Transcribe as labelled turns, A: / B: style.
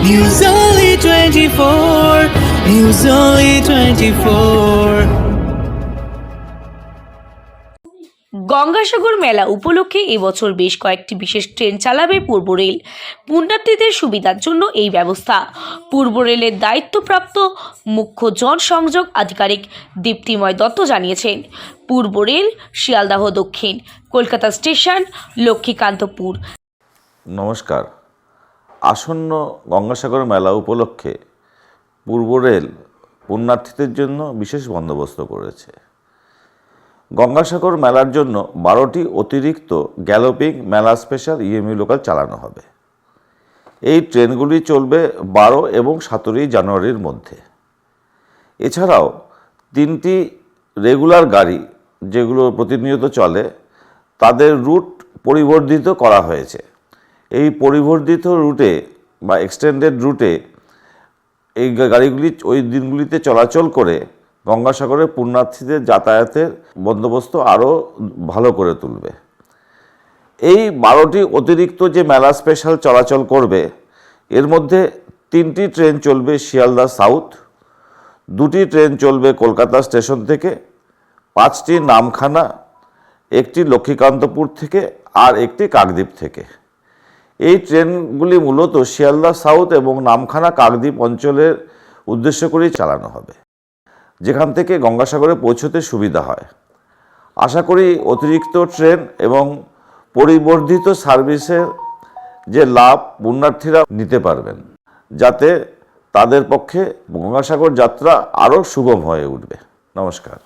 A: News Only 24. News Only 24.
B: Gangasagar মেলা উপলক্ষে এবছর বেশ কয়েকটি বিশেষ ট্রেন চালাবে পূর্ব রেল পুণ্যার্থীদের সুবিধার জন্য এই ব্যবস্থা পূর্ব রেলের দায়িত্বপ্রাপ্ত মুখ্য জনসংযোগ আধিকারিক দীপ্তিময় দত্ত জানিয়েছেন পূর্ব রেল শিয়ালদাহ দক্ষিণ কলকাতা স্টেশন লক্ষ্মীকান্তপুর
C: নমস্কার আসন্ন গঙ্গাসাগর মেলা উপলক্ষে পূর্ব রেল পুণ্যার্থীদের জন্য বিশেষ বন্দোবস্ত করেছে। গঙ্গাসাগর মেলার জন্য বারোটি অতিরিক্ত গ্যালোপিং মেলা স্পেশাল ইএমইউ লোকাল চালানো হবে। এই ট্রেনগুলি চলবে বারো এবং সতেরোই জানুয়ারির মধ্যে। এছাড়াও তিনটি রেগুলার গাড়ি যেগুলো প্রতিনিয়ত চলে, তাদের রুট পরিবর্ধিত করা হয়েছে। এই পরিবর্ধিত রুটে বা এক্সটেন্ডেড রুটে এই গাড়িগুলি ওই দিনগুলিতে চলাচল করে গঙ্গাসাগরে পুণ্যার্থীদের যাতায়াতের বন্দোবস্ত আরও ভালো করে তুলবে। এই বারোটি অতিরিক্ত যে মেলা স্পেশাল চলাচল করবে, এর মধ্যে তিনটি ট্রেন চলবে শিয়ালদা সাউথ দুটি ট্রেন চলবে কলকাতা স্টেশন থেকে, পাঁচটি নামখানা, একটি লক্ষ্মীকান্তপুর থেকে আর একটি কাকদ্বীপ থেকে। এই ট্রেনগুলি মূলত শিয়ালদা সাউথ এবং নামখানা কাকদ্বীপ অঞ্চলের উদ্দেশ্য করেই চালানো হবে, যেখান থেকে গঙ্গাসাগরে পৌঁছতে সুবিধা হয়। আশা করি অতিরিক্ত ট্রেন এবং পরিবর্ধিত সার্ভিসের যে লাভ পুণ্যার্থীরা নিতে পারবেন, যাতে তাদের পক্ষে গঙ্গাসাগর যাত্রা আরও সুগম হয়ে উঠবে। নমস্কার।